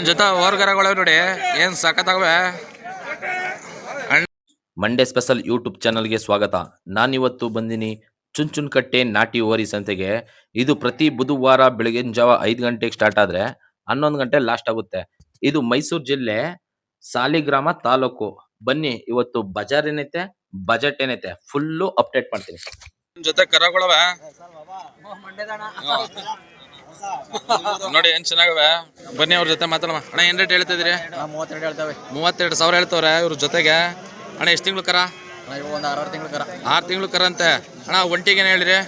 ಇಲ್ಲೊಂದ್ ಜೊತೆ ಓರ್ಗರಗಳು ನೋಡಿ ಏನ್ ಸಖತ್ತಾಗವೆ. ಮಂಡೇ ಸ್ಪೆಷಲ್ ಯೂಟ್ಯೂಬ್ ಚಾನಲ್ಗೆ ಸ್ವಾಗತ. ನಾನಿವತ್ತು ಬಂದಿನಿ ಚುಂಚುನ್ಕಟ್ಟೆ ನಾಟಿ ಓರಿ ಸಂತೆಗೆ. ಇದು ಪ್ರತಿ ಬುಧವಾರ ಬೆಳಗಿನ ಜಾವ ಐದು ಗಂಟೆಗೆ ಸ್ಟಾರ್ಟ್ ಆದ್ರೆ ಹನ್ನೊಂದು ಗಂಟೆ ಲಾಸ್ಟ್ ಆಗುತ್ತೆ. ಇದು ಮೈಸೂರು ಜಿಲ್ಲೆ ಸಾಲಿಗ್ರಾಮ ತಾಲೂಕು. ಬನ್ನಿ ಇವತ್ತು ಬಜಾರ್ ಏನೈತೆ? ಬಜೆಟ್ ಏನೈತೆ? ಫುಲ್ಲು ಅಪ್ಡೇಟ್ ಮಾಡ್ತೀನಿ. ಜೊತೆ ಕರಗಳವೆ. ನೋಡಿ ಏನ್ ಚೆನ್ನಾಗವೆ? ಬನ್ನಿ ಅವ್ರ ಜೊತೆ ಮಾತಾಡಮ್ಮ. ಅಣ್ಣ ಏನ್ ರೇಟ್ ಹೇಳ್ತಿದ್ರಿ ಮೂವತ್ತೆರಡು ಹೇಳ್ತಾವೆ. ಮೂವತ್ತೆರಡು ಸಾವಿರ ಹೇಳ್ತವ್ರೆ ಇವ್ರ ಜೊತೆಗೆ. ಅಣ್ಣ ಎಷ್ಟು ತಿಂಗಳು ಕರ? ಒಂದು ಆರು ತಿಂಗಳು ಕರ. ಆರು ತಿಂಗಳು ಕರ ಅಂತೆ ಅಣ್ಣ ಒಂಟಿಗೆ ಏನು ಹೇಳಿರಿ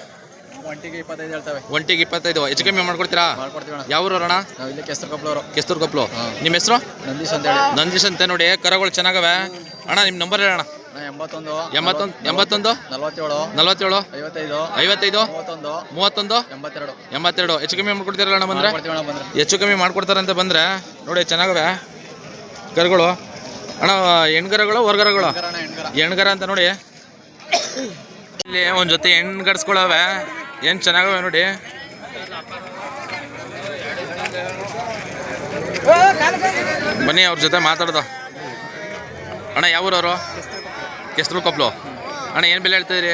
ಒಂಟಿಗೆ ಇಪ್ಪತ್ತೈದು ಹೇಳ್ತೇವೆ. ಒಂಟಿಗೆ ಇಪ್ಪತ್ತೈದು. ಹೆಚ್ಚು ಕಮ್ಮಿ ಮಾಡ್ಕೊಡ್ತೀರಾ? ಯಾವ ಅಣ್ಣ? ಇಲ್ಲಿ ಕೆಸರು ಕೊಪ್ಪಳವರು ಕೆಸ್ತೂರ್ ಕೊಪ್ಲು. ನಿಮ್ಮ ಹೆಸರು? ನಂದೀಶ್ ಅಂತ ಹೇಳಿ ನಂದೀಶ್ ಅಂತ ನೋಡಿ ಕರಗಳು ಚೆನ್ನಾಗವೆ. ಅಣ್ಣ ನಿಮ್ಮ ನಂಬರ್ ಹೇಳಣ್ಣ. ಅಣ್ಣ ಎಂಬತ್ತೊಂದು ಎಂಬತ್ತೊಂದು ಎಂಬತ್ತೊಂದು? ನಲವತ್ತೇಳು ನಲವತ್ತೇಳು? ಐವತ್ತೈದು ಐವತ್ತೈದು? ಮೂವತ್ತೊಂದು ಮೂವತ್ತೊಂದು? ಎಂಬತ್ತೆರಡು. ಎಂಬತ್ತೆರಡು. ಹೆಚ್ಚು ಕಮ್ಮಿ ಮಾಡ್ಕೊಡ್ತೀರಲ್ಲ ಅಣ್ಣ ಬಂದ್ರೆ? ಹೆಚ್ಚು ಕಮ್ಮಿ ಮಾಡ್ಕೊಡ್ತಾರಂತ ಬಂದ್ರೆ? ನೋಡಿ ಚೆನ್ನಾಗವೆ. ಕರುಗಳು. ಅಣ್ಣ ಹೆಣ್ಗರಗಳು ಹೊರಗರಗಳು? ಹೆಣ್ಗರ. ಅಂತ ನೋಡಿ. ಇಲ್ಲಿ ಒಂದ್ ಜೊತೆ ಹೆಣ್ಣು ಏನು ಏನ್ ಚೆನ್ನಾಗವೆ ನೋಡಿ. ಬನ್ನಿ ಅವ್ರ ಜೊತೆ ಮಾತಾಡ್ದ. ಅಣ್ಣ ಯಾವೂರವರು? ಕೆಸ್ರು ಕೊಪ್ಪಲು ಅಣ್ಣ ಏನು ಬೆಲೆ ಹೇಳ್ತಿದ್ರಿ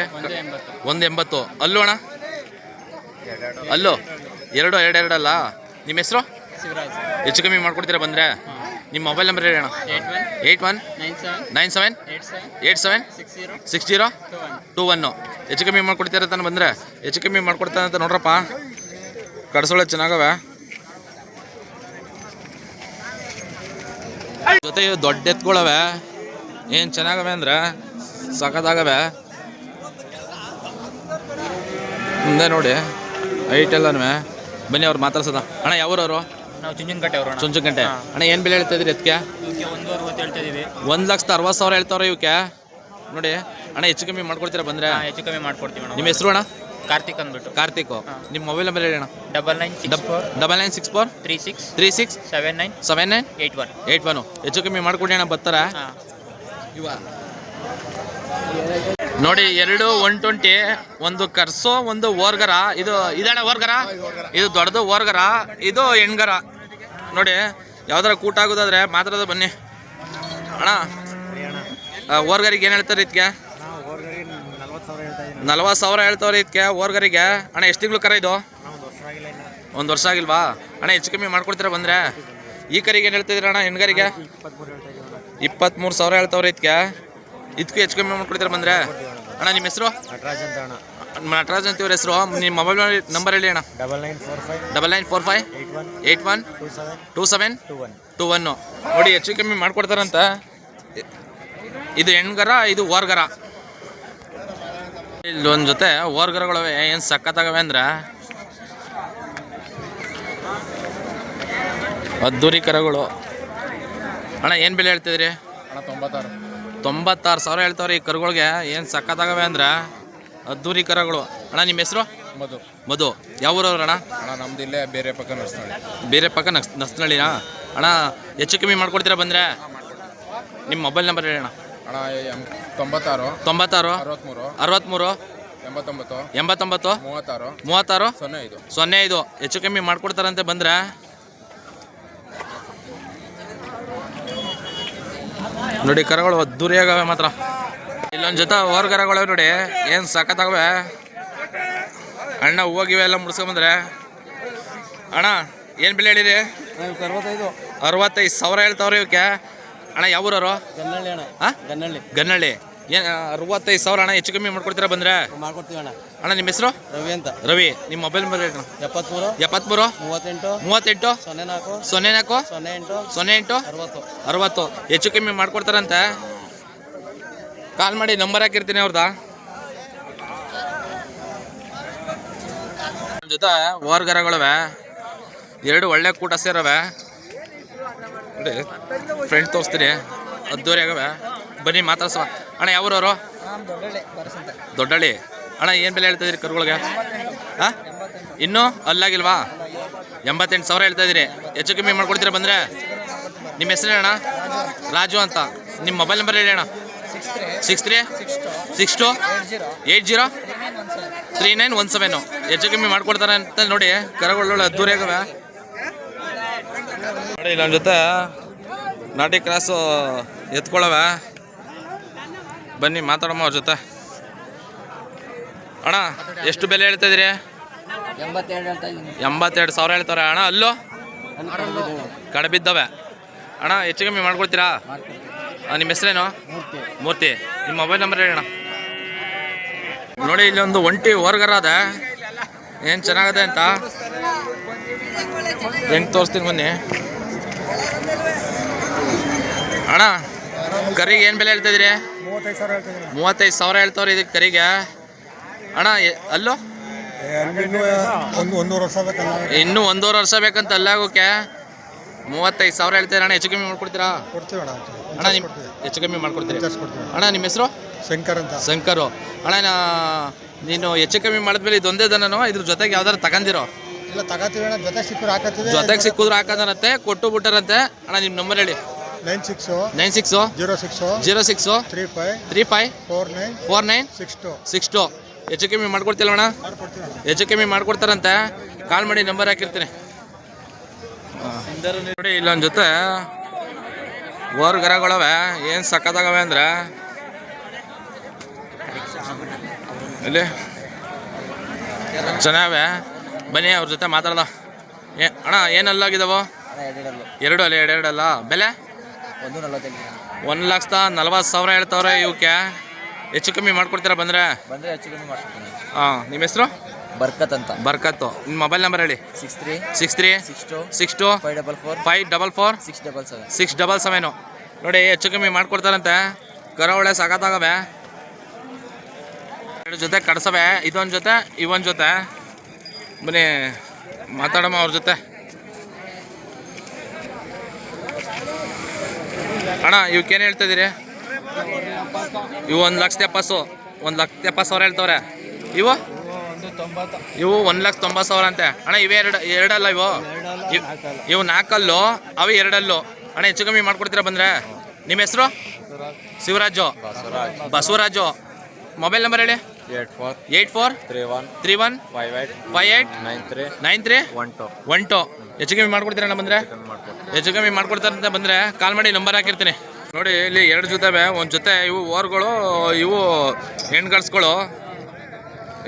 ಒಂದು ಎಂಬತ್ತು. ಅಲ್ಲೂ ಅಣ್ಣ? ಅಲ್ಲೋ? ಎರಡು ಎರಡು ಎರಡಲ್ಲ ನಿಮ್ಮ ಹೆಸರು? ಹೆಚ್ಚು ಕಮ್ಮಿ ಮಾಡ್ಕೊಡ್ತೀರಾ ಬಂದರೆ? ನಿಮ್ಮ ಮೊಬೈಲ್ ನಂಬರ್ ಹೇಳಿ ಅಣ್ಣ. Eight one. Nine seven. Eight seven? Six zero. Two one. ಹೆಚ್ಚು ಕಮ್ಮಿ ಮಾಡ್ಕೊಡ್ತೀರ ತಾನು ಬಂದರೆ? ಹೆಚ್ಚು ಕಮ್ಮಿ ಮಾಡ್ಕೊಡ್ತಾನೆ ಅಂತ ನೋಡ್ರಪ್ಪ. ಕಡಿಸೋಳೆ ಚೆನ್ನಾಗವೆ. ಜೊತೆ ದೊಡ್ಡ ಎತ್ಕೊಳವೆ ಏನು ಚೆನ್ನಾಗವೆ ಅಂದ್ರೆ? ಸಖತ್ತಾಗವೆ. ಮುಂದೆ ನೋಡಿ ಹೈಟ್ ಎಲ್ಲನೂ ಬನ್ನಿ ಅವ್ರು ಮಾತಾಡ್ಸೋದ. ಅಣ್ಣ ಯಾವ್ರು ನಾವು ಚುಂಚನಕಟ್ಟೆ ಅವರು ಚುಂಚುಗಂಟೆ ಅಣ್ಣ ಏನು ಬೆಲೆ ಹೇಳ್ತಾ ಇದ್ರಿ ಅದಕ್ಕೆ ಒಂದು ಲಕ್ಷದ ಅರವತ್ತು ಸಾವಿರ ಹೇಳ್ತಾವ್ರೆ ಇವಕ್ಕೆ. ನೋಡಿ ಅಣ್ಣ ಹೆಚ್ಚು ಕಮ್ಮಿ ಮಾಡ್ಕೊಡ್ತೀರಾ ಬಂದರೆ? ಹೆಚ್ಚು ಕಮ್ಮಿ ಮಾಡ್ಕೊಡ್ತೀವಿ ಅಣ್ಣ. ನಿಮ್ಮ ಹೆಸರು ಅಣ್ಣ? ಕಾರ್ತಿಕ್ ಅಂದ್ಬಿಟ್ಟು. ಕಾರ್ತಿಕ್. ನಿಮ್ಮ ಮೊಬೈಲ್ ನಂಬರ್ ಹೇಳಿ ಅಣ್ಣ. Double nine double nine six four three six three six seven nine seven nine eight one. Eight one. ಹೆಚ್ಚು ಕಮ್ಮಿ ಮಾಡ್ಕೊಡಿ ಅಣ್ಣ ಬರ್ತಾರ. ಹಾಂ. ನೋಡಿ, ಎರಡು ಒನ್ ಟ್ವೆಂಟಿ ಒಂದು ಕರ್ಸೋ, ಒಂದು ಓರ್ಗರ. ಇದು ಇದಣ್ಣ ಓರ್ಗರ? ಇದು ದೊಡ್ಡದು ಓರ್ಗರ, ಇದು ಹೆಣ್ಗರ. ನೋಡಿ, ಯಾವ್ದಾರ ಕೂಟ ಆಗೋದಾದ್ರೆ ಮಾತಾಡೋದು ಬನ್ನಿ. ಅಣ್ಣ ಓರ್ಗರಿಗೆ ಏನು ಹೇಳ್ತಾರೆ ಇದಕ್ಕೆ ನಲ್ವತ್ತು ಸಾವಿರ ಹೇಳ್ತಾವ್ರೆ ಇದಕ್ಕೆ ಓರ್ಗರಿಗೆ. ಅಣ್ಣ, ಎಷ್ಟು ತಿಂಗಳು ಕರ ಇದು? ಒಂದು ವರ್ಷ ಆಗಿಲ್ವಾ? ಅಣ್ಣ, ಹೆಚ್ಚು ಕಮ್ಮಿ ಮಾಡ್ಕೊಡ್ತೀರಾ ಬಂದರೆ? ಈ ಕರಿಗೆ ಏನು ಹೇಳ್ತಿದ್ದೀರ ಅಣ್ಣ, ಹೆಣ್ಗರಿಗೆ? ಇಪ್ಪತ್ತ್ಮೂರು ಸಾವಿರ ಹೇಳ್ತಾವ್ರೆ ಇದಕ್ಕೆ ಇದಕ್ಕೂ ಹೆಚ್ಚು ಕಮ್ಮಿ ಮಾಡ್ಕೊಡ್ತೀರಾ ಬಂದರೆ? ಅಣ್ಣ ನಿಮ್ಮ ಹೆಸರು? ನಟರಾಜ್ ಅಂತ ಅಣ್ಣ. ನಟರಾಜ್ ಅಂತ ಇವ್ರ ಹೆಸರು? ನಿಮ್ಮ ಮೊಬೈಲ್ ನಂಬರ್ ಹೇಳಿ ಅಣ್ಣ. Double nine four five double nine four five eight one eight one two seven two seven two one two one. ನೋಡಿ ಹೆಚ್ಚು ಕಮ್ಮಿ ಮಾಡ್ಕೊಡ್ತಾರಂತ. ಇದು ಹೆಣ್ಗರ ಇದು ಓರ್ಗರ ಇಲ್ಲೊಂದು ಜೊತೆ ಓರ್ಗರಗಳವೆ ಏನು ಸಕ್ಕತ್ತಾಗವೆ ಅಂದ್ರೆ? ಅದ್ದೂರಿ ಕರಗಳು ಅಣ್ಣ ಏನು ಬೆಲೆ ಹೇಳ್ತಿದ್ರಿ? ಅಣ್ಣ ತೊಂಬತ್ತಾರು. ತೊಂಬತ್ತಾರು ಸಾವಿರ ಹೇಳ್ತಾವ್ರಿ ಈ ಕರುಗಳಿಗೆ. ಏನು ಸಕ್ಕತ್ತಾಗವೆ ಅಂದ್ರೆ ಅದ್ದೂರಿ ಕರಗಳು. ಅಣ್ಣ ನಿಮ್ಮ ಹೆಸರು? ಮಧು. ಮಧು. ಯಾವ ಊರವ್ರು ಅಣ್ಣ? ಅಣ್ಣ ನಮ್ದು ಇಲ್ಲೇ ಬೇರೆ ಪಕ್ಕ ನಡೆಸ್ತಾಳೆ ಬೇರೆ ಪಕ್ಕ ನಸ್ ನಸ್ನಳ್ಳಿನಾ ಅಣ್ಣ ಹೆಚ್ಚು ಕಮ್ಮಿ ಮಾಡ್ಕೊಡ್ತೀರಾ ಬಂದರೆ? ನಿಮ್ಮ ಮೊಬೈಲ್ ನಂಬರ್ ಹೇಳಿ ಅಣ್ಣ. ಅಣ್ಣ ಎಂ ತೊಂಬತ್ತಾರು. ತೊಂಬತ್ತಾರು. ಅರವತ್ತ್ಮೂರು ಅರವತ್ತ್ಮೂರು ಎಂಬತ್ತೊಂಬತ್ತು. ಎಂಬತ್ತೊಂಬತ್ತು. ಮೂವತ್ತಾರು. ಮೂವತ್ತಾರು. ಸೊನ್ನೆ ಐದು. ಸೊನ್ನೆ ಐದು. ಹೆಚ್ಚು ಕಮ್ಮಿ ಮಾಡ್ಕೊಡ್ತಾರಂತೆ ಬಂದರೆ. ನೋಡಿ ಕರಗಳು ಅದ್ದೂರಿಯಾಗವೆ ಮಾತ್ರ. ಇಲ್ಲೊಂದು ಜೊತೆ ಹೊರ ಕರಗಳವೆ ನೋಡಿ ಏನು ಸಖತ್ತಾಗವೆ. ಅಣ್ಣ ಹೂವಾಗಿವೆ ಎಲ್ಲ ಮುಡ್ಸ್ಕೊಂಬಂದ್ರೆ. ಅಣ್ಣ ಏನು ಬೆಲೆ ಹೇಳಿರಿ? ಅರವತ್ತೈದು. ಸಾವಿರ ಹೇಳ್ತಾವ್ರಿ ಇವಕ್ಕೆ. ಅಣ್ಣ ಯಾವ ಊರವರು ಗನ್ನಳ್ಳಿ. ಗನ್ನಳ್ಳಿ. ಏನು ಅರವತ್ತೈದು ಸಾವಿರ ಅಣ್ಣ ಹೆಚ್ಚು ಕಮ್ಮಿ ಮಾಡ್ಕೊಡ್ತೀರಾ ಬಂದ್ರೆ? ಮಾಡ್ಕೊಡ್ತೀವಿ ಅಣ್ಣ. ಅಣ್ಣ ನಿಮ್ಮ ಹೆಸರು? ರವಿ ಅಂತ. ರವಿ ನಿಮ್ಮ ಮೊಬೈಲ್ ನಂಬರ್ ಹೇಳಿ ಎಪ್ಪತ್ಮೂರು ಎಪ್ಪತ್ಮೂರು ಮೂವತ್ತೆಂಟು ಮೂವತ್ತೆಂಟು ಸೊನ್ನೆ ನಾಲ್ಕು ಸೊನ್ನೆ ನಾಲ್ಕು ಸೊನ್ನೆ ಎಂಟು ಸೊನ್ನೆ ಎಂಟು ಅರವತ್ತು. ಅರವತ್ತು. ಹೆಚ್ಚು ಕಮ್ಮಿ ಮಾಡ್ಕೊಡ್ತಾರಂತೆ. ಕಾಲ್ ಮಾಡಿ ನಂಬರ್ ಹಾಕಿರ್ತೀನಿ ನಮ್ಮ ಜೊತೆ ಓರ್ಗರಗಳವೆ. ಎರಡು ಒಳ್ಳೆ ಕೂಟ ಸೇರವೆ. ಫ್ರೆಂಡ್ ತೋರಿಸ್ತೀನಿ. ಅದ್ದೂರಿ ಆಗವೆ ಬನ್ನಿ ಮಾತಾಡ್ಸುವ ಅಣ್ಣ ಯಾವರವರು? ದೊಡ್ಡಳ್ಳಿ ಅಣ್ಣ ಏನು ಬೆಲೆ ಹೇಳ್ತಾ ಇದ್ದೀರಿ ಕರುಗಳಿಗೆ? ಹಾಂ? ಇನ್ನೂ ಅಲ್ಲಾಗಿಲ್ವಾ? ಎಂಬತ್ತೆಂಟು ಸಾವಿರ ಹೇಳ್ತಾ ಇದ್ದೀರಿ. ಹೆಚ್ಚು ಕಮ್ಮಿ ಮಾಡ್ಕೊಡ್ತೀರಾ ಬಂದರೆ? ನಿಮ್ಮ ಹೆಸರು ಅಣ್ಣ ರಾಜು ಅಂತ. ನಿಮ್ಮ ಮೊಬೈಲ್ ನಂಬರ್ ಹೇಳಿ ಅಣ್ಣ. Six three. Six two. Eight zero. Three nine one seven. ಹೆಚ್ಚು ಕಮ್ಮಿ ಮಾಡ್ಕೊಡ್ತಾರೆ ಅಂತ ನೋಡಿ ಕರಗಳು ಅದ್ದೂರಿ ಆಗವೆ. ನೋಡಿ ಇಲ್ಲ ಇಲ್ಲೊಂದ್ ಜೊತೆ ನಾಟಿ ಕ್ರಾಸು ಎತ್ಕೊಳ್ಳವೆ ಬನ್ನಿ ಮಾತಾಡಮ್ಮ ಅವ್ರ ಜೊತೆ. ಅಣ್ಣ ಎಷ್ಟು ಬೆಲೆ ಹೇಳ್ತಾ ಇದ್ರಿ ಎಂಬತ್ತೆರಡು ಸಾವಿರ ಹೇಳ್ತಾರೆ. ಅಣ್ಣ ಅಲ್ಲೋ? ಕಡಬಿದ್ದವೆ. ಅಣ್ಣ ಹೆಚ್ಚು ಕಮ್ಮಿ ಮಾಡ್ಕೊಳ್ತೀರಾ ನಿಮ್ಮ ಹೆಸರೇನು? ಮೂರ್ತಿ. ನಿಮ್ಮ ಮೊಬೈಲ್ ನಂಬರ್ ಹೇಳಿ ಅಣ್ಣ. ನೋಡಿ ಇಲ್ಲಿ ಒಂದು ಒಂಟಿ ಹೊರ್ಗರ ಅದ. ಏನು ಚೆನ್ನಾಗದೆ ಅಂತ? ಹೆಂಗ್ ತೋರಿಸ್ತೀನಿ ಬನ್ನಿ. ಅಣ್ಣ ಕರಿಗೆ ಏನು ಬೆಲೆ ಹೇಳ್ತಾ ಇದ್ದೀರಿ? ಮೂವತ್ತೈದು ಸಾವಿರ ಹೇಳ್ತಾವ್ರಿ ಇದಕ್ಕೆ ಕರಿಗೆ. ಅಣ್ಣ ಅಲ್ಲೋ? ಇನ್ನೂ ಒಂದು ಒಂದೂವರೆ ವರ್ಷ ಬೇಕಂತ ಅಲ್ಲಾಗೋಕೆ ಮೂವತ್ತೈದು ಸಾವಿರ ಹೇಳ್ತೀರ ಅಣ್ಣ? ಹೆಚ್ಚು ಕಮ್ಮಿ ಮಾಡ್ಕೊಡ್ತೀರಾ? ಅಣ್ಣ ನಿಮ್ಮ ಹೆಚ್ಚು ಕಮ್ಮಿ ಮಾಡ್ಕೊಡ್ತೀರಿ. ಅಣ್ಣ. ನಿಮ್ಮ ಹೆಸರು? ಶಂಕರ್ ಅಂತ. ಶಂಕರು. ಅಣ್ಣ ನೀನು ಹೆಚ್ಚು ಕಮ್ಮಿ ಮಾಡಿದ್ಮೇಲೆ ಇದೊಂದೇ ದನನೋ? ಇದ್ರ ಜೊತೆಗೆ ಯಾವ್ದಾರು ತಗೊಂಡಿರೋ? ಇಲ್ಲ ತಗೋತೀವಿ ಜೊತೆಗೆ ಜೊತೆ ಸಿಕ್ಕರು ಹಾಕತ್ತೀವಿ. ಜೊತೆಗೆ ಸಿಕ್ಕಿದ್ರು ಹಾಕದನಂತೆ ಕೊಟ್ಟು ಬಿಟ್ಟಾರಂತೆ. ಅಣ್ಣ ನಿಮ್ಮ ನಂಬರ್ ಹೇಳಿ. Nine six nine six zero six zero six three five three five four nine four nine six two. Six two. ಹೆಚ್ಚು ಕಮ್ಮಿ ಮಾಡ್ಕೊಡ್ತಿಲ್ಲ ಅಣ್ಣ? ಹೆಚ್ಚು ಕಮ್ಮಿ ಮಾಡ್ಕೊಡ್ತಾರಂತ. ಕಾಲ್ ಮಾಡಿ ನಂಬರ್ ಹಾಕಿರ್ತೀನಿ. ನೋಡಿ ಇಲ್ಲೊಂದು ಜೊತೆ ಓರ್ ಗರಗಳವೆ ಏನು ಸಕ್ಕತ್ತಾಗವೆ ಅಂದ್ರೆ? ಇಲ್ಲಿ. ಚೆನ್ನಾಗವೆ. ಬನ್ನಿ ಅವ್ರ ಜೊತೆ ಮಾತಾಡ್ದ. ಏ ಅಣ್ಣ ಏನು ಅಲ್ಲಾಗಿದಾವೋ ಎರಡು ಅಲ್ಲ ಎರಡು ಎರಡು ಅಲ್ಲ ಬೆಲೆ? ಒಂದು ನಲವತ್ತೈದು ಒಂದು ಲಕ್ಷದ ನಲ್ವತ್ತು ಸಾವಿರ ಹೇಳ್ತಾವ್ರೆ ಇವಕ್ಕೆ. ಹೆಚ್ಚು ಕಮ್ಮಿ ಮಾಡ್ಕೊಡ್ತೀರಾ ಬಂದರೆ? ಬಂದರೆ ಹೆಚ್ಚು ಕಮ್ಮಿ ಮಾಡ್ಕೊಡ್ತೀನಿ. ಹಾಂ ನಿಮ್ಮ ಹೆಸರು? ಬರ್ಕತ್ ಅಂತ. ಬರ್ಕತ್ತು. ನಿಮ್ಮ ಮೊಬೈಲ್ ನಂಬರ್ ಹೇಳಿ. Six three. Six three. Six two. Six two. Five double four. Five double four. Six double seven. Six double seven. ನೋಡಿ ಹೆಚ್ಚು ಕಮ್ಮಿ ಮಾಡ್ಕೊಡ್ತಾರಂತೆ. ಕರಾವಳೆ ಸಾಕಾಗವೆ ಎರಡು ಜೊತೆ ಕಡ್ಸವೆ ಇದೊಂದು ಜೊತೆ ಇವೊಂದು ಜೊತೆ. ಬನ್ನಿ ಮಾತಾಡಮ್ಮ ಅವ್ರ ಜೊತೆ. ಅಣ್ಣ ಇವಕ್ಕೇನು ಹೇಳ್ತಾ ಇದ್ದೀರಿ ಇವು ಒಂದು ಲಕ್ಷ ಎಪ್ಪತ್ತು ಒಂದು ಲಕ್ಷ ಎಪ್ಪತ್ತು ಸಾವಿರ ಹೇಳ್ತವ್ರೆ. ಇವು? ಇವು ಒಂದು ಲಕ್ಷ ತೊಂಬತ್ತು ಸಾವಿರ ಅಂತೆ. ಅಣ್ಣ ಇವೇ ಎರಡು ಎರಡಲ್ಲ ಇವು? ಇವ್- ನಾಲ್ಕಲ್ಲು ಅವು ಎರಡಲ್ಲು. ಅಣ್ಣ ಹೆಚ್ಚು ಕಮ್ಮಿ ಮಾಡ್ಕೊಡ್ತೀರಾ ಬಂದರೆ? ನಿಮ್ಮ ಹೆಸರು? ಶಿವರಾಜು. ಬಸವರಾಜು. ಮೊಬೈಲ್ ನಂಬರ್ ಹೇಳಿ? Eight four eight four three one three one five eight five eight nine three nine three one two one two. ಹೆಚ್ಚು ಕಮ್ಮಿ ಮಾಡ್ಕೊಡ್ತೀರಣ್ಣ ಬಂದರೆ? ಹೆಚ್ಚು ಕಮ್ಮಿ ಮಾಡ್ಕೊಡ್ತಾರಂತ ಬಂದರೆ ಕಾಲ್ ಮಾಡಿ ನಂಬರ್ ಹಾಕಿರ್ತೀನಿ. ನೋಡಿ ಇಲ್ಲಿ ಎರಡು ಜೊತೆವೆ ಒಂದು ಜೊತೆ ಇವು ಓರ್ಗಳು ಇವು ಹೆಣ್ಗಳ್ಸ್ಗಳು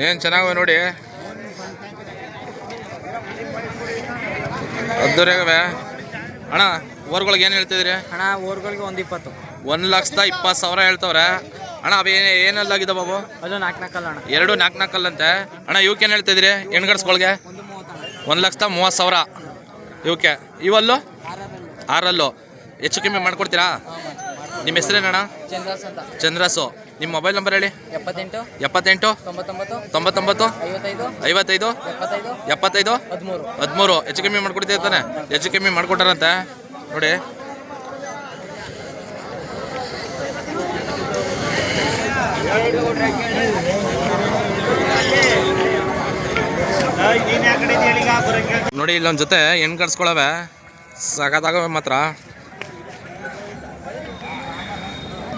ಏನು ಚೆನ್ನಾಗವೆ ನೋಡಿ. ಅದ್ದೂರಿಯಾಗವೆ ಅಣ್ಣ ಓರ್ಗಳಿಗೆ ಏನು ಹೇಳ್ತಿದ್ರಿ ಅಣ್ಣ ಓರ್ಗಳಿಗೆ ಒಂದು ಇಪ್ಪತ್ತು. ಒಂದು ಲಕ್ಷದ ಇಪ್ಪತ್ತು ಸಾವಿರ ಹೇಳ್ತವ್ರೆ. ಅಣ್ಣ ಅವು ಏನು ಏನಲ್ಲಾಗಿದೆ ಬಾಬು? ಅದು ನಾಲ್ಕು ನಾಲ್ಕಲ್ಲ ಅಣ್ಣ. ಎರಡು ನಾಲ್ಕು ನಾಲ್ಕಲ್ಲಂತೆ ಅಣ್ಣ ಇವಕ್ಕೆ ಏನು ಹೇಳ್ತಿದ್ರಿ ಹೆಣ್ಗಡ್ಸ್ಗಳಿಗೆ ಒಂದು ಲಕ್ಷದ ಮೂವತ್ತು ಸಾವಿರ. ಇವಕ್ಕೆ ಇವಲ್ಲು? ಆರಲ್ಲು? ಹೆಚ್ಚು ಕಮ್ಮಿ ಮಾಡ್ಕೊಡ್ತೀರಾ? ನಿಮ್ಮ ಹೆಸರೇನಣ್ಣ ಚಂದ್ರಾಸ್ ಅಂತ. ಚಂದ್ರಸು. ನಿಮ್ಮ ಮೊಬೈಲ್ ನಂಬರ್ ಹೇಳಿ. ಎಪ್ಪತ್ತೆಂಟು ಎಪ್ಪತ್ತೆಂಟು ತೊಂಬತ್ತೊಂಬತ್ತು ತೊಂಬತ್ತೊಂಬತ್ತು ಐವತ್ತೈದು ಐವತ್ತೈದು ಎಪ್ಪತ್ತೈದು ಎಪ್ಪತ್ತೈದು ಹದಿಮೂರು. ಹದಿಮೂರು. ಹೆಚ್ಚು ಕಮ್ಮಿ ಮಾಡ್ಕೊಡ್ತೀವಿ ತಾನೆ? ಹೆಚ್ಚು ಕಮ್ಮಿ ಮಾಡ್ಕೊಟ್ಟಾರಂತೆ. ನೋಡಿ. ನೋಡಿ ಇಲ್ಲೊಂದು ಜೊತೆ ಹೆಣ್ಣು ಕಡ್ಸ್ಕೊಳವೆ ಸಾಕಾಗವೆ ಮಾತ್ರ.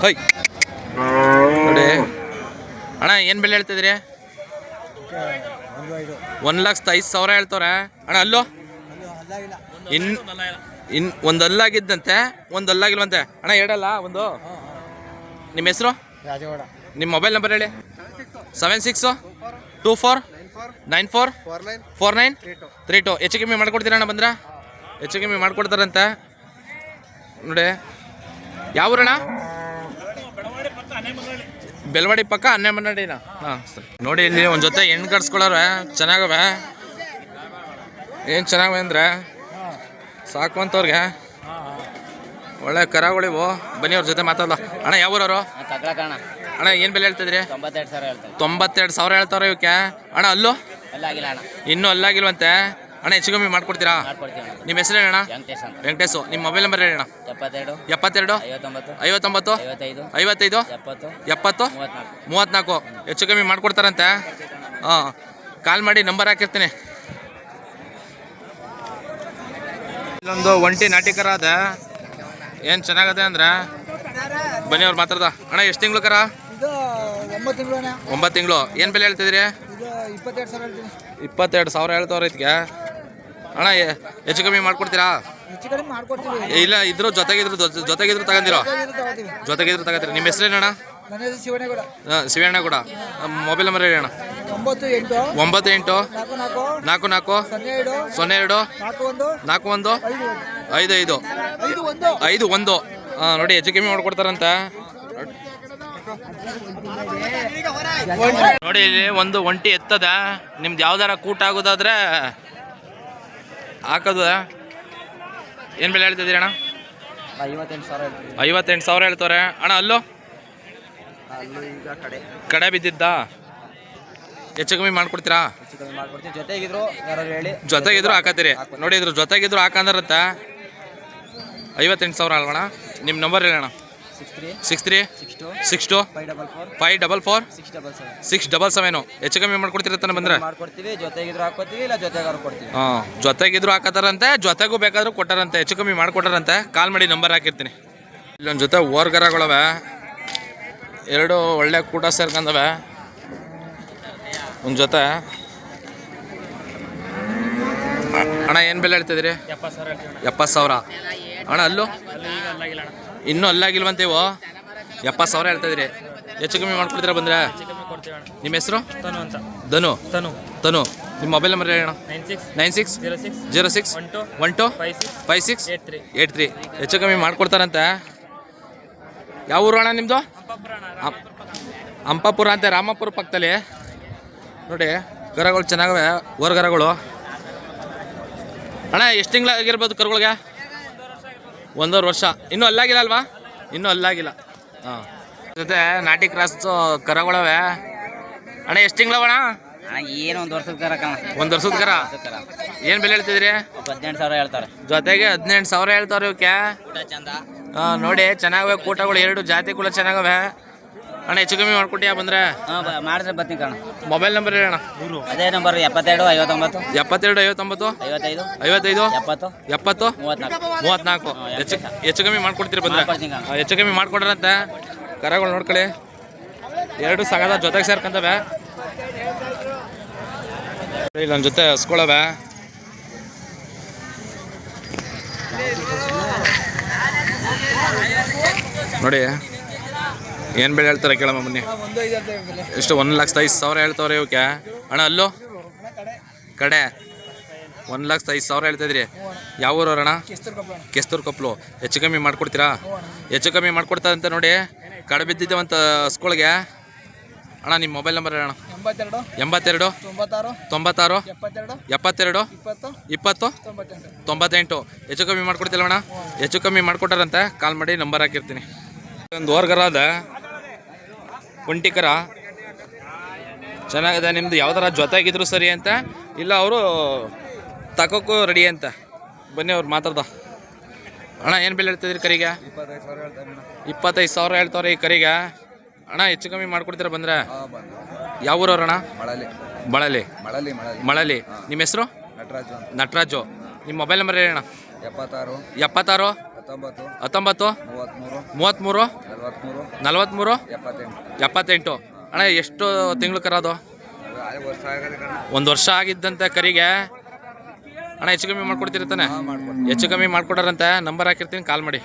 ಹೈ ನೋಡಿ. ಅಣ್ಣ, ಏನು ಬೆಲೆ ಹೇಳ್ತಿದ್ರಿ? ಒಂದು ಲಕ್ಷದ ಐದು ಸಾವಿರ ಹೇಳ್ತವ್ರೆ. ಅಣ್ಣ, ಅಲ್ಲೋ? ಇನ್ ಇನ್ ಒಂದು ಅಲ್ಲಾಗಿದ್ದಂತೆ, ಒಂದು ಅಲ್ಲಾಗಿಲ್ವಂತೆ. ಅಣ್ಣ ಹೇಳಲ್ಲ ಒಂದು? ನಿಮ್ಮ ಹೆಸರು? ನಿಮ್ಮ ಮೊಬೈಲ್ ನಂಬರ್ ಹೇಳಿ. Seven six, two four, nine four four nine, three two. ಹೆಚ್ಚು ಕಮ್ಮಿ ಮಾಡ್ಕೊಡ್ತೀರಾ ಅಣ್ಣ ಬಂದ್ರೆ? ಹೆಚ್ಚು ಕಮ್ಮಿ ಮಾಡ್ಕೊಡ್ತಾರಂತೆ? ನೋಡಿ. ಯಾವ ಊರಣ್ಣ? ಬೆಳವಾಡಿ ಪಕ್ಕ ಹನ್ನೆಮನ್ನಡಿನ ಹಾಂ ಸರಿ. ನೋಡಿ ಇಲ್ಲಿ ಒಂದು ಜೊತೆ ಹೆಣ್ಣು ಕಟ್ಸ್ಕೊಳ್ಳೋರೆ ಚೆನ್ನಾಗವೆ. ಏನು ಚೆನ್ನಾಗವೆ ಅಂದರೆ? ಸಾಕುವಂಥವ್ರಿಗೆ ಒಳ್ಳೆ ಕರಾವಳಿವು ಬನ್ನಿ ಅವ್ರ ಜೊತೆ ಮಾತಾಡಲ್ಲ ಅಣ್ಣ ಯಾವ ಊರವರು? ಕಗ್ಳ ಅಣ್ಣ ಏನು ಬೆಲೆ ಹೇಳ್ತಿದ್ರಿ? ತೊಂಬತ್ತೆರಡು ಸಾವಿರ ಹೇಳ್ತಾರೆ. ಇವಕ್ಕೆ. ಅಣ್ಣ ಅಲ್ಲೂ? ಇನ್ನೂ ಅಲ್ಲಾಗಿಲ್ವಂತೆ. ಅಣ್ಣ ಹೆಚ್ಚು ಕಮ್ಮಿ ಮಾಡ್ಕೊಡ್ತೀರಾ? ಅಣ್ಣ. ನಿಮ್ಮ ಹೆಸರು ಅಂತ. ವೆಂಕಟೇಶು ನಿಮ್ಮ ಮೊಬೈಲ್ ನಂಬರ್ ಹೇಳಣ್ಣ ಎಪ್ಪತ್ತೆರಡು ಎಪ್ಪತ್ತೆರಡು ಐವತ್ತೊಂಬತ್ತು ಐವತ್ತೈದು ಎಪ್ಪತ್ತು ಮೂವತ್ತ್ನಾಲ್ಕು. ಹೆಚ್ಚು ಕಮ್ಮಿ ಮಾಡ್ಕೊಡ್ತಾರಂತೆ. ಹಾಂ ಕಾಲ್ ಮಾಡಿ ನಂಬರ್ ಹಾಕಿರ್ತೀನಿ. ಇಲ್ಲೊಂದು ಒಂಟಿ ನಾಟಿಕರ ಅದ. ಏನು ಚೆನ್ನಾಗದೆ ಅಂದ್ರೆ? ಬನ್ನಿ ಅವ್ರು ಮಾತಾಡ್ದ. ಅಣ್ಣ ಎಷ್ಟು ತಿಂಗಳು ಕರ? ಒಂಬತ್ತು ತಿಂಗಳು ಏನ್ ತಿಂಗಳು. ಏನು ಬೆಲೆ ಹೇಳ್ತಿದ್ರಿ ಇಪ್ಪತ್ತೆರಡು ಸಾವಿರ ಹೇಳ್ತವ್ರ ಇದಕ್ಕೆ ಅಣ್ಣ ಹೆಚ್ಚು ಕಮ್ಮಿ ಮಾಡ್ಕೊಡ್ತೀರಾ? ಇಲ್ಲ ಇದ್ರ ಜೊತೆಗಿದ್ರು ಜೊತೆಗಿದ್ರು ತಗೊಂಡಿರೋ? ಜೊತೆಗಿದ್ರು ತಗೋತೀರಿ? ನಿಮ್ಮ ಹೆಸರೇನಣ್ಣ ಶಿವಣ್ಣ ಕೂಡ ಮೊಬೈಲ್ ನಂಬರ್ ಹೇಳಿ ಅಣ್ಣ. ಒಂಬತ್ತು ಎಂಟು ನಾಲ್ಕು ನಾಲ್ಕು ಸೊನ್ನೆ ಎರಡು ನಾಲ್ಕು ಒಂದು ಐದು ಐದು ಐದು. ಒಂದು. ಹಾಂ ನೋಡಿ ಹೆಚ್ಚು ಕಮ್ಮಿ ಮಾಡ್ಕೊಡ್ತಾರಂತ. ನೋಡಿ ಒಂದು ಒಂಟಿ ಎತ್ತದ. ನಿಮ್ದು ಯಾವ್ದಾರ ಕೂಟ ಆಗೋದಾದ್ರೆ ಹಾಕೋದು? ಏನು ಬೆಲೆ ಹೇಳ್ತಿದ್ದೀರಿ ಅಣ್ಣ? ಐವತ್ತೆಂಟು ಸಾವಿರ ಐವತ್ತೆಂಟು ಸಾವಿರ ಹೇಳ್ತವ್ರೆ. ಅಣ್ಣ ಅಲ್ಲೋ? ಕಡೆ. ಕಡೆ ಬಿದ್ದಿದ್ದ? ಹೆಚ್ಚು ಕಮ್ಮಿ ಮಾಡ್ಕೊಡ್ತೀರಾ? ಜೊತೆಗಿದ್ರು ಯಾರು ಹೇಳಿ. ಜೊತೆಗಿದ್ರು ಹಾಕತ್ತೀರಿ. ನೋಡಿ ಇದ್ರ ಜೊತೆಗಿದ್ರು ಹಾಕಂದ್ರತ್ತ. ಐವತ್ತೆಂಟು ಸಾವಿರ ಅಲ್ವಣ್ಣ? ನಿಮ್ಮ ನಂಬರ್ ಹೇಳೋಣ six three. Six two. Five double four. Six double seven. ಹೆಚ್ಚು ಕಮ್ಮಿ ಮಾಡ್ಕೊಡ್ತಿರತ್ತಾನೆ ಬಂದ್ರೆ? ಜೊತೆಗಿದ್ರು ಹಾಕೋತೀವಿ ಇಲ್ಲ ಜೊತೆಗಾರು ಕೊಡ್ತೀವಿ. ಹಾಂ ಜೊತೆಗಿದ್ರು ಹಾಕತ್ತಾರಂತೆ ಜೊತೆಗೂ ಬೇಕಾದ್ರೂ ಕೊಟ್ಟಾರಂತೆ ಹೆಚ್ಚು ಕಮ್ಮಿ ಮಾಡ್ಕೊಟ್ಟಾರಂತೆ. ಕಾಲ್ ಮಾಡಿ ನಂಬರ್ ಹಾಕಿರ್ತೀನಿ. ಇಲ್ಲೊಂದು ಜೊತೆ ಓರ್ಗರಗಳವೆ. ಎರಡು ಒಳ್ಳೆ ಕೂಟ ಸೇರ್ಕೊಂಡವೆ. ಒಂದು ಜೊತೆ. ಅಣ್ಣ ಏನು ಬೆಲೆ ಹೇಳ್ತಿದ್ರಿ ಎಪ್ಪತ್ತು ಸಾವಿರ ಅಣ್ಣ. ಅಲ್ಲೂ? ಈಗ ಅಲ್ಲಾಗಿಲ್ಲ ಅಣ್ಣ. ಇನ್ನೂ ಅಲ್ಲಾಗಿಲ್ವಂತೇವು ಎಪ್ಪತ್ತು ಸಾವಿರ ಹೇಳ್ತಿದ್ದೀರಿ ಹೆಚ್ಚು ಕಮ್ಮಿ ಮಾಡ್ಕೊಡ್ತೀರಾ ಬಂದರೆ? ನಿಮ್ಮ ಹೆಸರು? ತನು ಅಂತ. ಧನು. ತನು. ತನು ನಿಮ್ಮ ಮೊಬೈಲ್ ನಂಬರ್ ಹೇಳೋಣ nine six nine six zero six zero six one two one two five six three. Eight three. ಹೆಚ್ಚು ಕಮ್ಮಿ ಮಾಡ್ಕೊಡ್ತಾರಂತೆ. ಯಾವ ಊರು ಅಣ್ಣ ನಿಮ್ಮದು ಅಂಪಾಪುರ ಅಂತೆ ರಾಮಪುರ ಪಕ್ಕದಲ್ಲಿ. ನೋಡಿ ಗರಗಳು ಚೆನ್ನಾಗವೆ ಹೊರಗರಗಳು ಅಣ್ಣ ಎಷ್ಟು ತಿಂಗಳಾಗಿರ್ಬೋದು ಕರುಗಳಿಗೆ? ಒಂದೂವರೆ ವರ್ಷ. ಇನ್ನೂ ಅಲ್ಲಾಗಿಲ್ಲ ಅಲ್ವಾ? ಇನ್ನೂ ಅಲ್ಲಾಗಿಲ್ಲ. ಹಾಂ. ಜೊತೆ ನಾಟಿ ಕ್ರಾಸ್ ಕರಗಳವೆ. ಅಣ್ಣ ಎಷ್ಟು ತಿಂಗಳವಣ ಅಣ್ಣ ಏನು ಒಂದು ವರ್ಷದ ಕರ ಒಂದು ವರ್ಷದ ಕರ? ಏನು ಬೆಲೆ ಹೇಳ್ತಿದ್ರಿ? ಹದಿನೆಂಟು ಸಾವಿರ ಹೇಳ್ತಾರೆ. ಜೊತೆಗೆ ಹದಿನೆಂಟು ಸಾವಿರ ಹೇಳ್ತಾರೆ ಇವಕ್ಕೆ. ನೋಡಿ ಚೆನ್ನಾಗವೆ ಕೂಟಗಳು ಎರಡು ಜಾತಿ ಕೂಡ ಚೆನ್ನಾಗವೆ. ಅಣ್ಣ ಹೆಚ್ಚು ಕಮ್ಮಿ ಮಾಡ್ಕೊಟ್ಟಿಯಾ ಬಂದ್ರೆ? ಹಾಂ ಮಾಡಿದ್ರೆ ಬರ್ತೀನಿ ಕಣ. ಮೊಬೈಲ್ ನಂಬರ್ ಹೇಳೋಣ ಅದೇ ನಂಬರ್ ಎಪ್ಪತ್ತೆರಡು ಐವತ್ತೊಂಬತ್ತು. ಎಪ್ಪತ್ತೆರಡು ಐವತ್ತೊಂಬತ್ತು? ಐವತ್ತೈದು. ಐವತ್ತೈದು? ಎಪ್ಪತ್ತು. ಎಪ್ಪತ್ತು? ಮೂವತ್ನಾಲ್ಕು ಮೂವತ್ನಾಲ್ಕು ಹೆಚ್ಚು ಹೆಚ್ಚು ಕಮ್ಮಿ ಮಾಡ್ಕೊಡ್ತೀರಿ ಬಂದ್ರೆ. ಮಾಡ್ಕೊಡ್ತೀನಿ ಕಣ. ಹೆಚ್ಚು ಕಮ್ಮಿ ಮಾಡ್ಕೊಡ್ರಂತೆ. ಕರಗಳು ನೋಡ್ಕೊಳ್ಳಿ. ಎರಡು ಸಗದ ಜೊತೆಗೆ ಸೇರ್ಕೊಂತವೆ ಇಲ್ಲಿ ನನ್ನ ಜೊತೆ ಹಸ್ಕೊಳವೆ. ನೋಡಿ. ಏನು ಬೆಳೆ ಹೇಳ್ತಾರೆ ಕೇಳಮ್ಮ ಬನ್ನಿ. ಅಂತ ಎಷ್ಟು, ಒಂದು ಲಕ್ಷದ ಐದು ಸಾವಿರ ಹೇಳ್ತಾವ್ರೆ ಇವಕ್ಕೆ? ಅಣ್ಣ, ಅಲ್ಲೋ? ಕಡೆ. ಒಂದು ಲಕ್ಷದ ಐದು ಸಾವಿರ ಹೇಳ್ತಿದ್ರಿ ಯಾವ ಊರು ಅಣ್ಣ? ಕಿಸ್ತೂರು ಕಪ್ಲು. ಹೆಚ್ಚು ಕಮ್ಮಿ ಮಾಡ್ಕೊಡ್ತೀರಾ? ಹೆಚ್ಚು ಕಮ್ಮಿ ಮಾಡ್ಕೊಡ್ತಾರಂತೆ ನೋಡಿ, ಕಡೆ ಬಿದ್ದಿದ್ದೇವಂತ ಸ್ಕೂಲ್ಗೆ. ಅಣ್ಣ, ನಿಮ್ಮ ಮೊಬೈಲ್ ನಂಬರ್ ಅಣ್ಣ ಎಂಬತ್ತೆರಡು, ತೊಂಬತ್ತಾರು, ಎಪ್ಪತ್ತೆರಡು, ಇಪ್ಪತ್ತು, ತೊಂಬತ್ತೆಂಟು. ಹೆಚ್ಚು ಕಮ್ಮಿ ಅಣ್ಣ? ಹೆಚ್ಚು ಕಮ್ಮಿ ಮಾಡ್ಕೊಟ್ಟಾರಂತೆ. ಕಾಲ್ ಮಾಡಿ ನಂಬರ್ ಹಾಕಿರ್ತೀನಿ. ಒಂದು ಓರ್ಗರ ಕುಂಟಿಕರ. ಚೆನ್ನಾಗಿದೆ ನಿಮ್ದು ಯಾವ್ದಾರ ಜೊತೆಗಿದ್ರು ಸರಿ ಅಂತ. ಇಲ್ಲ ಅವರು ತಗೋಕ್ಕೂ ರೆಡಿ ಅಂತ. ಬನ್ನಿ ಅವ್ರು ಮಾತಾಡ್ದ. ಅಣ್ಣ ಏನು ಬೆಲೆ ಹೇಳ್ತಿದ್ರಿ ಕರಿಗೆ? ಇಪ್ಪತ್ತೈದು ಸಾವಿರ ಹೇಳ್ತಾವ್ರೆ ಈ ಕರಿಗೆ. ಅಣ್ಣ ಹೆಚ್ಚು ಕಮ್ಮಿ ಮಾಡ್ಕೊಡ್ತೀರ ಬಂದ್ರೆ? ಯಾವ ಊರವ್ರು ಅಣ್ಣ? ಮಳಲಿ. ಬಳಲಿ ಮಳಲಿ ಮಳಲಿ. ಮಳಲಿ. ನಿಮ್ಮ ಹೆಸರು? ನಟರಾಜು ನಟರಾಜು. ನಿಮ್ಮ ಮೊಬೈಲ್ ನಂಬರ್ ಹೇಳಣ್ಣ ಎಪ್ಪತ್ತಾರು. ಎಪ್ಪತ್ತಾರು. ಹತ್ತೊಂಬತ್ತು. ಮೂವತ್ತ್ಮೂರು. ನಲ್ವತ್ತ್ಮೂರು. ಎಪ್ಪತ್ತೆಂಟು. ಅಣ್ಣ ಎಷ್ಟು ತಿಂಗಳು ಕರ ಅದು ಅದು ವರ್ಷ ಒಂದು ವರ್ಷ ಆಗಿದ್ದಂತೆ ಕರಿಗೆ. ಅಣ್ಣ ಹೆಚ್ಚು ಕಮ್ಮಿ ಮಾಡ್ಕೊಡ್ತೀರಿ ತಾನೆ? ಹೆಚ್ಚು ಕಮ್ಮಿ ಮಾಡ್ಕೊಡಾರಂತೆ. ನಂಬರ್ ಹಾಕಿರ್ತೀನಿ ಕಾಲ್ ಮಾಡಿ.